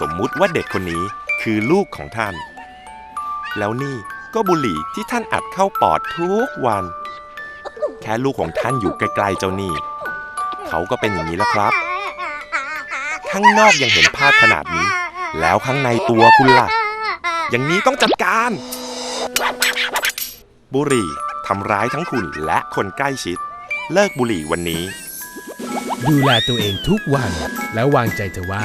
สมมุติว่าเด็กคนนี้คือลูกของท่าน แล้วนี่ก็บุหรี่ที่ท่านอัดเข้าปอดทุกวัน แค่ลูกของท่านอยู่ไกลๆเจ้านี่ เขาก็เป็นอย่างนี้แล้วครับ ข้างนอกยังเห็นภาพขนาดนี้ แล้วข้างในตัวคุณล่ะ อย่างนี้ต้องจัดการ บุหรี่ทำร้ายทั้งคุณและคนใกล้ชิด เลิกบุหรี่วันนี้ ดูแลตัวเองทุกวัน แล้ววางใจเถอว่า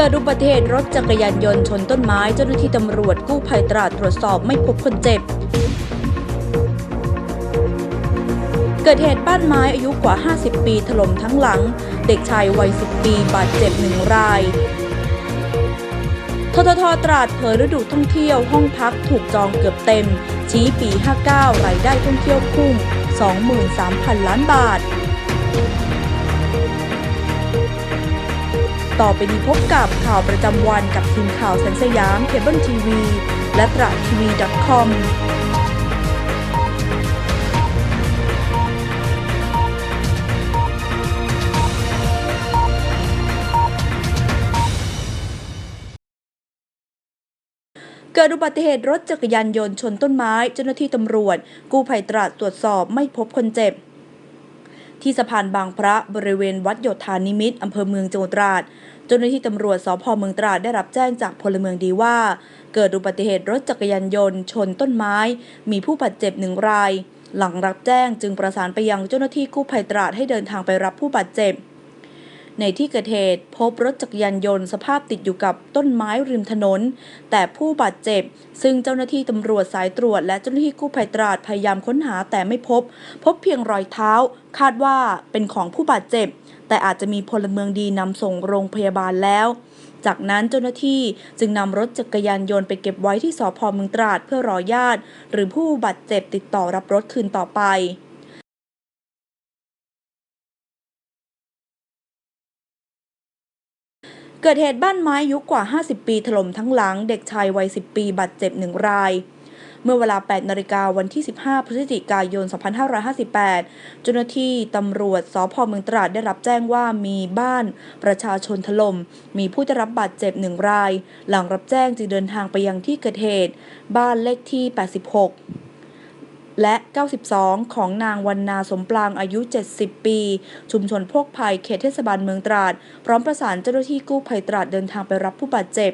กิดอุบัติเหตุรถจักรยานยนต์ชนต้นไม้เจ้าหน้าที่ตำรวจกู้ภัยตราดตรวจสอบไม่พบคนเจ็บ เกิดเหตุบ้านไม้อายุกว่า 50 ปีถล่มทั้งหลัง เด็กชายวัย 10 ปีบาดเจ็บหนึ่งรายทททตราดเผยฤดูท่องเที่ยวห้องพักถูกจองเกือบเต็ม ชี้ปี 59 รายได้ท่องเที่ยวพุ่ง 23,000 ล้านบาท ต่อไปนี้พบกับข่าวประจำวันกับทีมข่าวแสนสยามเคเบิลทีวีและตราทีวี .com เกิดอุบัติเหตุรถจักรยานยนต์ชนต้นไม้ เจ้าหน้าที่ตำรวจ กู้ภัยตราดตรวจสอบไม่พบคนเจ็บ ที่สะพานบางพระบริเวณวัดโยธานิมิตอำเภอเมืองจังหวัดตราด จ้าหน้าที่ตำรวจสพเมืองตราดได้รับแจ้งจากพลเมืองดีว่า เกิดอุบัติเหตุรถจักรยานยนต์ ชนต้นไม้ มีผู้บาดเจ็บหนึ่งราย หลังรับแจ้งจึงประสานไปยังเจ้าหน้าที่กู้ภัยตราดให้เดินทางไปรับผู้บาดเจ็บ ในที่เกิดเหตุพบรถจักรยานยนต์สภาพติดอยู่กับต้นไม้ริมถนน แต่ผู้บาดเจ็บ ซึ่งเจ้าหน้าที่ตำรวจสายตรวจ และเจ้าหน้าที่กู้ภัยตราดพยายามค้นหาแต่ไม่พบ พบเพียงรอยเท้า คาดว่าเป็นของผู้บาดเจ็บ แต่อาจจะมีพลเมืองดีนำส่งโรงพยาบาลแล้ว จากนั้นเจ้าหน้าที่จึงนำรถจักรยานยนต์ไปเก็บไว้ที่สพเมืองตราดเพื่อรอญาติ หรือผู้บาดเจ็บติดต่อรับรถคืนต่อไปเกิดเหตุบ้านไม้ยุกว่า 50 ปีถล่มทั้งหลัง เด็กชายวัย 10 ปีบาดเจ็บหนึ่งราย เมื่อเวลา 8 นาฬิกาวันที่ 15 พฤศจิกายน 2558 เจ้าหน้าที่ตำรวจสพเมืองตราดได้รับแจ้งว่ามีบ้านประชาชนถล่ม มีผู้ได้รับบาดเจ็บหนึ่งราย หลังรับแจ้งจึงเดินทางไปยังที่เกิดเหตุ บ้านเลขที่ 86และ 92 ของนางวันนาสมปรางอายุ 70 ปี ชุมชนโพกภัยเขตเทศบาลเมืองตราด พร้อมประสานเจ้าหน้าที่กู้ภัยตราดเดินทางไปรับผู้บาดเจ็บ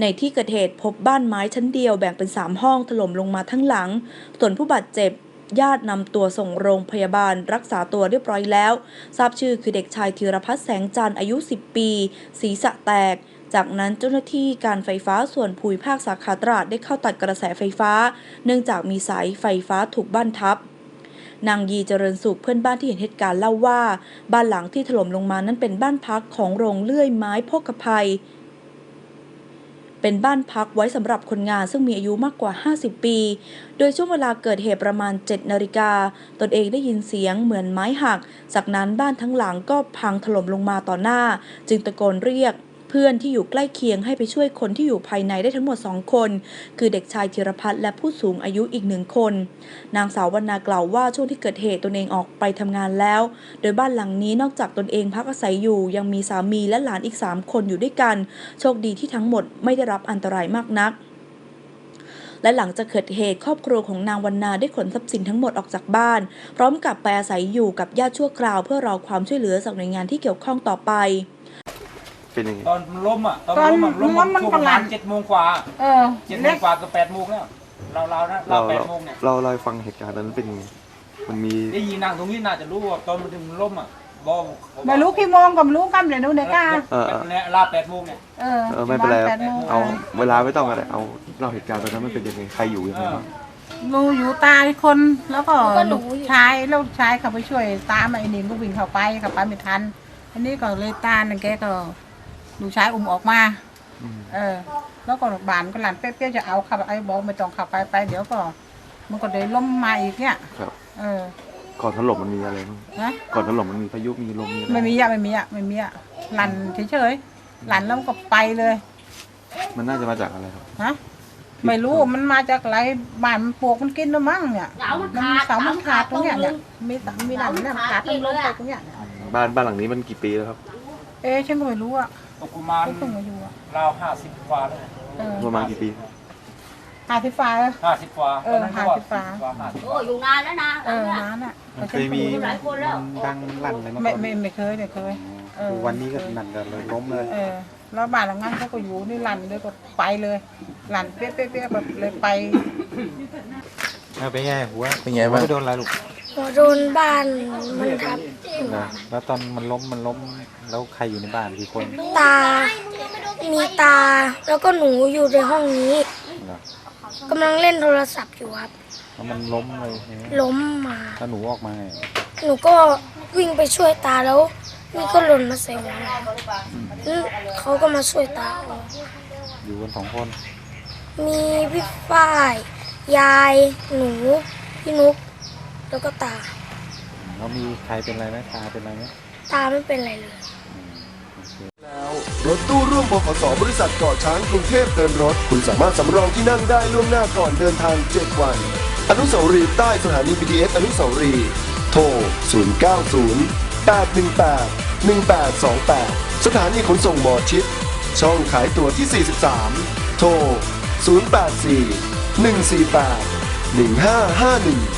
ในที่เกิดเหตุพบบ้านไม้ชั้นเดียวแบ่งเป็น 3 ห้องถล่มลงมาทั้งหลัง ส่วนผู้บาดเจ็บญาตินำตัวส่งโรงพยาบาลรักษาตัวเรียบร้อยแล้ว ทราบชื่อคือเด็กชายธีรพัฒน์แสงจันทร์อายุ 10 ปี ศีรษะแตก จากนั้นเจ้าหน้าที่การไฟฟ้าส่วนภูมิภาคสาขาตราดได้เข้าตัดกระแสไฟฟ้า เนื่องจากมีสายไฟฟ้าถูกบ้านทับนางยีเจริญสุขเพื่อนบ้านที่เห็นเหตุการณ์เล่าว่า บ้านหลังที่ถล่มลงมานั้นเป็นบ้านพักของโรงเลื่อยไม้พกภัย เป็นบ้านพักไว้สำหรับคนงานซึ่งมีอายุมากกว่า 50 ปี โดยช่วงเวลาเกิดเหตุประมาณ 7 นาฬิกา ตนเองได้ยินเสียงเหมือนไม้หัก จากนั้นบ้านทั้งหลังก็พังถล่มลงมาต่อหน้า จึงตะโกนเรียก เพื่อนที่อยู่ใกล้เคียงให้ไปช่วยคนที่อยู่ภายในได้ทั้งหมด 2 คน คือเด็กชายธีรพัฒน์และผู้สูงอายุอีกหนึ่งคน นางสาววรรณากล่าวว่าช่วงที่เกิดเหตุตนเองออกไปทำงานแล้ว โดยบ้านหลังนี้นอกจากตนเองพักอาศัยอยู่ ยังมีสามีและหลานอีก 3 คนอยู่ด้วยกัน โชคดีที่ทั้งหมดไม่ได้รับอันตรายมากนักและหลังจากเกิดเหตุครอบครัวของนางวรรณาได้ขนทรัพย์สินทั้งหมดออกจากบ้าน พร้อมกับไปอาศัยอยู่กับญาติชั่วคราวเพื่อรอความช่วยเหลือจากหน่วยงานที่เกี่ยวข้องต่อไป เป็นยังไงตอนมันล้มอะตอนตอนล้มอะล้มล้มมันช่วงประมาณเจ็ดโมงกว่าเออเจ็ดโมเล็งกกว่าก็แปดโมงแล้วเราเรานะเราเราแปดเราโมงเนี่ยเราเราฟังเหตุการณ์นั้นเป็นยังไงมันมีได้ยินนางตรงนี้น่าจะรู้ว่าตอนมันถึงล้มอะบอกไม่รู้กี่โมงก็ไม่รู้กันเลยนู้นเด็กอะเออเออเนี่ยลาแปดโมงเนี่ย เออเออไม่เป็นไรแปดโมงเอาเวลาไม่ต้องอะไรเอาเล่าเหตุการณ์ตอนนั้นมันเป็นยังไงใครอยู่ยังไงบ้างลูอยู่ตาอีกคนแล้วก็ก็หนูลูกอยู่ ชายแล้วชายเขาไปช่วยตามไอ้นี่ลูกวิ่งเข้าไปเข้าไปไม่ทัน อันนี้ก็เลยตานั่นแกก็ ลูกชายอุ้มออกมาเออ แล้วก็บานก็หลานเปี้ยๆจะเอาเข้าไปไอ้บอกไม่ต้องเข้าไปไปเดี๋ยวก็ มันก็เลยล้มมาอีกเนี่ย ครับเออก่อนถล่มมันมีอะไรบ้างนะก่อนถล่มมันมีพายุมีลมมีอะไรไม่มีอะไม่มีอะไม่มีอะหลันเฉยๆหลันแล้วมันก็ไปเลยมันน่าจะมาจากอะไรครับ ฮะไม่รู้มันมาจากอะไรบ้านมันปลวกมันกินแล้วมั้งเนี่ย เสามันมันขาดเสามันขาดตรงเนี้ยเนี่ยมีเสามีหลังเนี่ยมันขาดตรงลงไปตรงเนี้ยบ้านบ้านหลังนี้มันกี่ปีแล้วครับ เอ๊ะฉันก็ไม่รู้อะ ตกประมาณก็เพิ่งมาอยู่อะราวห้าสิบกว่าเลยเออประมาณกี่ปีครับหาที่ฟ้า ห้าสิบกว่าเออตนนั้นก็ว่50กว่า ห้าสิบกโอ้ว่าอยู่นานแล้วนะเออนานอะมันเคยมีหลายคนแล้วดังลั่นอะไรมาไม่ก่อนไม่ไม่เคยไม่เคย เออวันนี้ก็นั่นกันเลยล้มเลยเออแล้วบ้านหลังนั้นเขาก็อยู่นี่หลันเลยก็ไปเลยหลันเปี้ยเปี้ยเปี้ยแบบเลยไป เอาไปนไงหัวเป็นไงบ้างหัวไปโดนอะไรลูก หัวโดนบ้านมันทับนะแล้วตอนมันล้มมันล้มแล้วใครอยู่ในบ้านกี่คนตา มีตา แล้วก็หนูอยู่ในห้องนี้เหรอกำลังเล่นโทรศัพท์อยู่ครับ แล้วมันล้มเลยใช่ไหมล้มมา แล้วหนูออกมาไงหนูก็วิ่งไปช่วยตาแล้ว นี่ก็หล่นมาใส่หัวแล้วเขาก็มาช่วยตาออกอยู่กันสองคนมีพี่ฝ้าย ยาย หนู พี่นุก แล้วก็ตา แล้วมีใครเป็นอะไรไหมตาเป็นอะไรไหมตาไม่เป็นไรเลย แล้วรถตู้ร่วมบขสบริษัทเกาะช้างกรุงเทพเดินรถ คุณสามารถสำรองที่นั่งได้ล่วงหน้าก่อนเดินทาง 7 วัน อนุสาวรีย์ใต้สถานี BTS อนุสาวรีย์โทร 090 818 1828 สถานีขนส่งหมอชิด ช่องขายตั๋วที่ 43 โทร 084 148 1551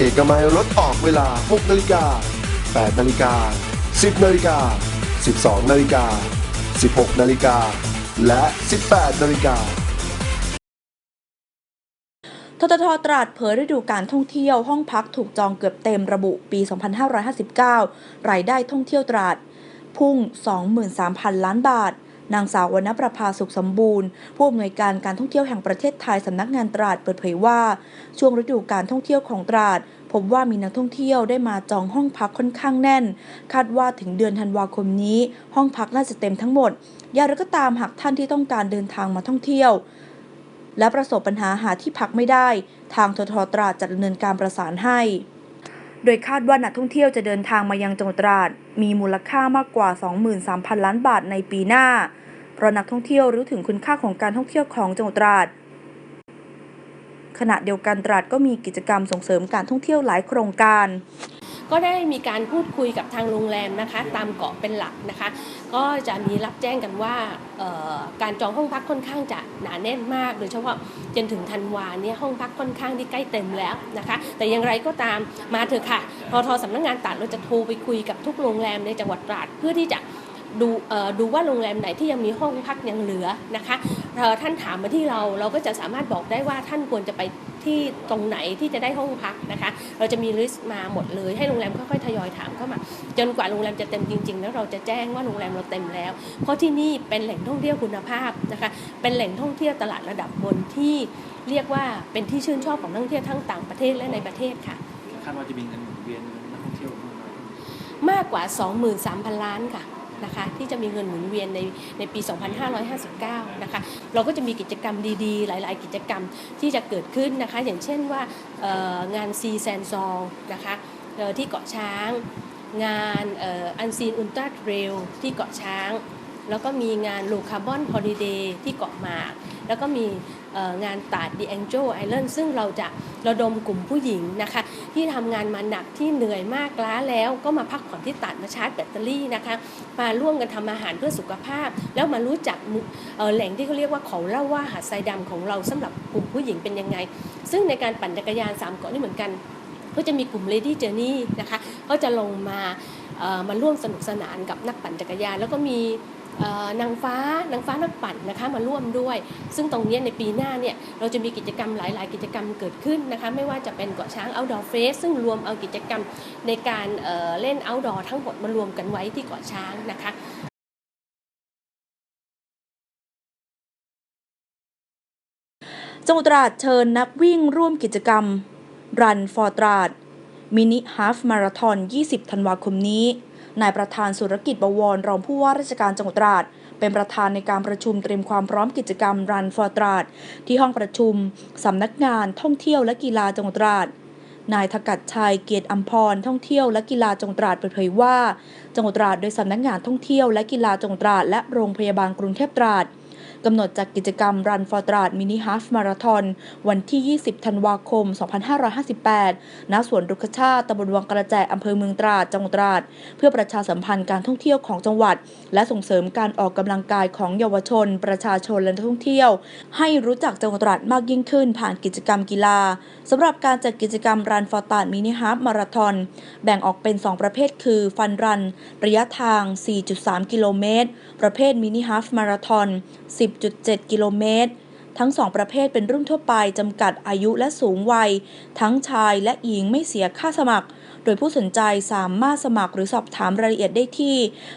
เอกมัยรถออกเวลา 6นาฬิกา8นาฬิกา10นาฬิกา12นาฬิกา16นาฬิกาและ 18นาฬิกาทททตราดเผยฤดูการท่องเที่ยวห้องพักถูกจองเกือบเต็มระบุปี 2559 รายได้ท่องเที่ยวตราด พุ่ง 23,000 ล้านบาท นางสาววรรณประภาสุขสมบูรณ์ ผู้อำนวยการการท่องเที่ยวแห่งประเทศไทยสำนักงานตราดเปิดเผยว่า ช่วงฤดูการท่องเที่ยวของตราดพบว่ามีนักท่องเที่ยวได้มาจองห้องพักค่อนข้างแน่น คาดว่าถึงเดือนธันวาคมนี้ ห้องพักน่าจะเต็มทั้งหมดอย่างไรก็ตามหากท่านที่ต้องการเดินทางมาท่องเที่ยว และประสบปัญหาหาที่พักไม่ได้ ทางททตราดจะดำเนินการประสานให้ โดยคาดว่านักท่องเที่ยวจะเดินทางมายังจังหวัดตราด มีมูลค่ามากกว่า 23,000 ล้านบาทในปีหน้า เพราะนักท่องเที่ยวรู้ถึงคุณค่าของการท่องเที่ยวของจังหวัดตราด ขณะเดียวกันตราดก็มีกิจกรรมส่งเสริมการท่องเที่ยวหลายโครงการ ก็ได้มีการพูดคุยกับทางโรงแรมนะคะ ตามเกาะเป็นหลักนะคะ ก็จะมีรับแจ้งกันว่าการจองห้องพักค่อนข้างจะหนาแน่นมาก โดยเฉพาะจนถึงธันวาเนี่ยห้องพักค่อนข้างที่ใกล้เต็มแล้วนะคะ แต่อย่างไรก็ตามมาเถอะค่ะททสำนักงานตราดเราจะโทรไปคุยกับทุกโรงแรมในจังหวัดตราดเพื่อที่จะ ดูเอ่อดูว่าโรงแรมไหนที่ยังมีห้องพักยังเหลือนะคะเอ่อท่านถามมาที่เราเราก็จะสามารถบอกได้ว่าท่านควรจะไปที่ตรงไหนที่จะได้ห้องพักนะคะ เราจะมีลิสต์มาหมดเลย ให้โรงแรมค่อยๆทยอยถามเข้ามา จนกว่าโรงแรมจะเต็มจริง ๆ แล้วเราจะแจ้งว่าโรงแรมเราเต็มแล้ว เพราะที่นี่เป็นแหล่งท่องเที่ยวคุณภาพนะคะ เป็นแหล่งท่องเที่ยวตลาดระดับบนที่เรียกว่าเป็นที่ชื่นชอบของนักท่องเที่ยวทั้งต่างประเทศและในประเทศค่ะคาดว่าจะมีเงินหมุนเวียนนักท่องเที่ยวเข้ามามากกว่า 23,000 ล้านค่ะ นะคะที่จะมีเงินหมุนเวียนในในปี 2559 นะคะเราก็จะมีกิจกรรมดีๆ หลาย ๆ กิจกรรมที่จะเกิดขึ้นนะคะ อย่างเช่นว่างานซีแซนซองนะคะที่เกาะช้าง งานอันซีนอุลตราเทรลที่เกาะช้าง แล้วก็มีงานโลคาร์บอนฮอลิเดย์ที่เกาะหมาก แล้วก็มี งานตาด The Angel Island ซึ่งเราจะระดมกลุ่มผู้หญิงนะคะ ที่ทำงานมาหนักที่เหนื่อยมากล้าแล้วก็มาพักผ่อนที่ตาดมาชาร์จแบตเตอรี่นะคะ มาร่วมกันทำอาหารเพื่อสุขภาพ แล้วมารู้จักแหล่งที่เขาเรียกว่าเขาเล่าว่าหาดทรายดำของเราสำหรับกลุ่มผู้หญิงเป็นยังไง ซึ่งในการปั่นจักรยานสามเกาะนี่เหมือนกันก็จะมีกลุ่ม Lady Journey นะคะ ก็จะลงมามาร่วมสนุกสนานกับนักปั่นจักรยาน แล้วก็มี นางฟ้านางฟ้านักปั่นนะคะมาร่วมด้วย ซึ่งตรงนี้ในปีหน้าเนี่ยเราจะมีกิจกรรมหลาย ๆ กิจกรรมเกิดขึ้นนะคะไม่ว่าจะเป็นเกาะช้าง Outdoor Fest ซึ่งรวมเอากิจกรรมในการเเล่น Outdoor ทั้งหมดมารวมกันไว้ที่เกาะช้างนะคะจังหวัดตราดเชิญนักวิ่งร่วมกิจกรรม Run for ตราดมินิฮาฟมาราทอน 20 ธันวาคมนี้ นายประธานสุรกิจบวรรองผู้ว่าราชการจังหวัดตราดเป็นประธานในการประชุมเตรียมความพร้อมกิจกรรมรันฟอร์ตราดที่ห้องประชุมสำนักงานท่องเที่ยวและกีฬาจังหวัดตราดนายทกัดชัยเกียรติอัมพรท่องเที่ยวและกีฬาจังหวัดตราดเปิดเผยว่า จังหวัดตราดโดยสำนักงานท่องเที่ยวและกีฬาจังหวัดตราดและโรงพยาบาลกรุงเทพตราด กำหนดจัดกิจกรรม Run for ตราดมินิฮาฟมาราทอนวันที่ 20 ธันวาคม 2558 ณ สวนรุกขชาติตำบลวังกระแจอำเภอเมืองตราด จังหวัดตราด เพื่อประชาสัมพันธ์การท่องเที่ยวของจังหวัด และส่งเสริมการออกกำลังกายของเยาวชน ประชาชนและนักท่องเที่ยว ให้รู้จักจังหวัดตราดมากยิ่งขึ้น ผ่านกิจกรรมกีฬาสำหรับการจัดกิจกรรม Run for ตราดมินิฮาฟมาราทอนแบ่งออกเป็น 2 ประเภท คือฟันรัน ระยะทาง 4.3 กิโลเมตร ประเภทมินิฮาฟมาราทอน10.7 กิโลเมตร ทั้ง2ประเภทเป็นรุ่นทั่วไปจำกัดอายุและสูงวัย ทั้งชายและหญิงไม่เสียค่าสมัคร โดยผู้สนใจสามารถสมัครหรือสอบถามรายละเอียดได้ที่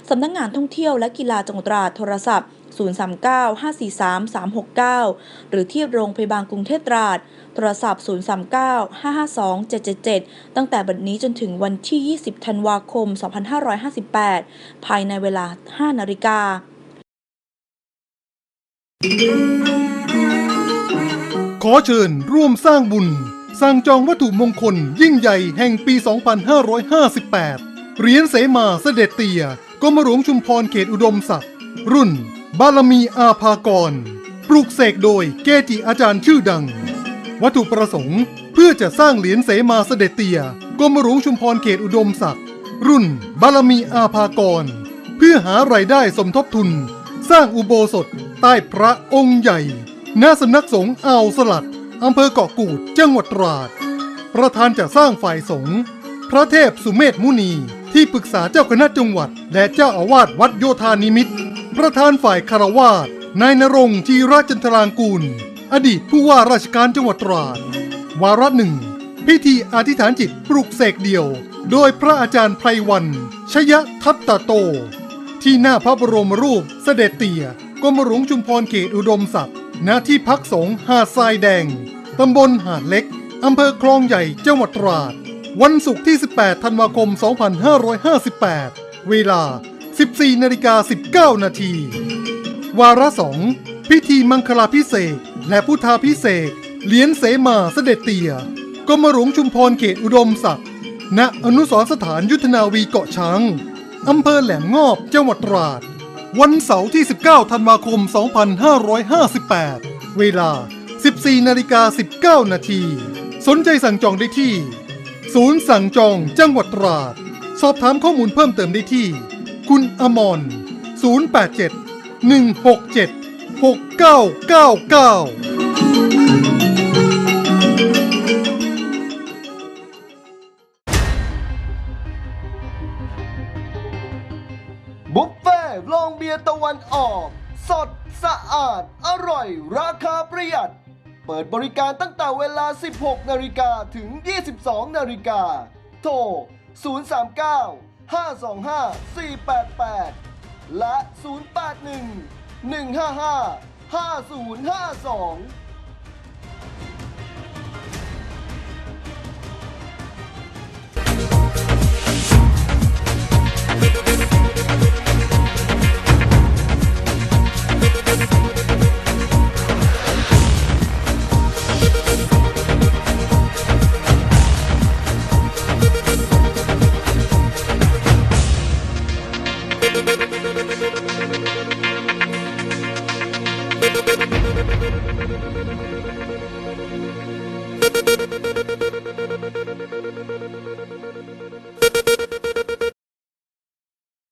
สำนักงงานท่องเที่ยวและกีฬาจังหวัดตราดโทรศัพท์ 039-543-369 หรือที่โรงพยาบาลกรุงเทพตราด โทรศัพท์ 039-552-777 ตั้งแต่บัดนี้จนถึงวันที่ 20 ธันวาคม 2558 ภายในเวลา 5 นาฬิกา ขอเชิญร่วมสร้างบุญสั่งจองวัตถุมงคลยิ่งใหญ่แห่งปี 2558 เหรียญเสมาเสด็จเตียกรมหลวงชุมพรเขตอุดมศักดิ์รุ่น บารมีอาภากร ปลูกเสกโดยเกจิอาจารย์ชื่อดัง วัตถุประสงค์เพื่อจะสร้างเหรียญเสมาเสด็จเตียกรมหลวงชุมพรเขตอุดมศักดิ์รุ่น บารมีอาภากร เพื่อหารายได้สมทบทุน สร้างอุโบสถ ใต้พระองค์ใหญ่ ณ สำนักสงฆ์อ่าวสลัด อำเภอเกาะกูด จังหวัดตราด ประธานจะสร้างฝ่ายสงฆ์ พระเทพสุเมธมุนี ที่ปรึกษาเจ้าคณะจังหวัด และเจ้าอาวาสวัดโยธานิมิตร ประธานฝ่ายคารวาสนายนรงจีราจันทรางกูล อดีตผู้ว่าราชการจังหวัดตราด วาระหนึ่ง พิธีอธิษฐานจิตปลุกเสกเดี่ยว โดยพระอาจารย์ไพรวัน ชยทัตตโต ที่หน้าพระบรมรูปเสด็จเตี่ย กรมหลวงชุมพรเขตอุดมศักดิ์ณที่พักสงฆ์หาดทรายแดง ตำบลหาดเล็ก อำเภอคลองใหญ่จังหวัดตราด วันศุกร์ที่ 18 ธันวาคม 2558 เวลา 14นาฬิกา19 นาที วาระสองพิธีมังคลาพิเศษและพุทธาพิเศษเหรียญเสมาเสด็จเตียกรมหลวงชุมพรเขตอุดมศักดิ์ณอนุสรสถานยุทธนาวีเกาะช้างอำเภอแหลมงอบจังหวัดตราด วันเสาร์ที่ 19 ธันวาคม 2558 เวลา 14นาฬิกา19 นาที สนใจสั่งจองได้ที่ ศูนย์สั่งจองจังหวัดตราด สอบถามข้อมูลเพิ่มเติมได้ที่ คุณอมร 087 167 6999 ยตะวันออก สดสะอาด อร่อย ราคาประหยัด เปิดบริการตั้งแต่เวลา 16 นาฬิกาถึง 22 นาฬิกา โทร 039 525 488 และ 081 155 5052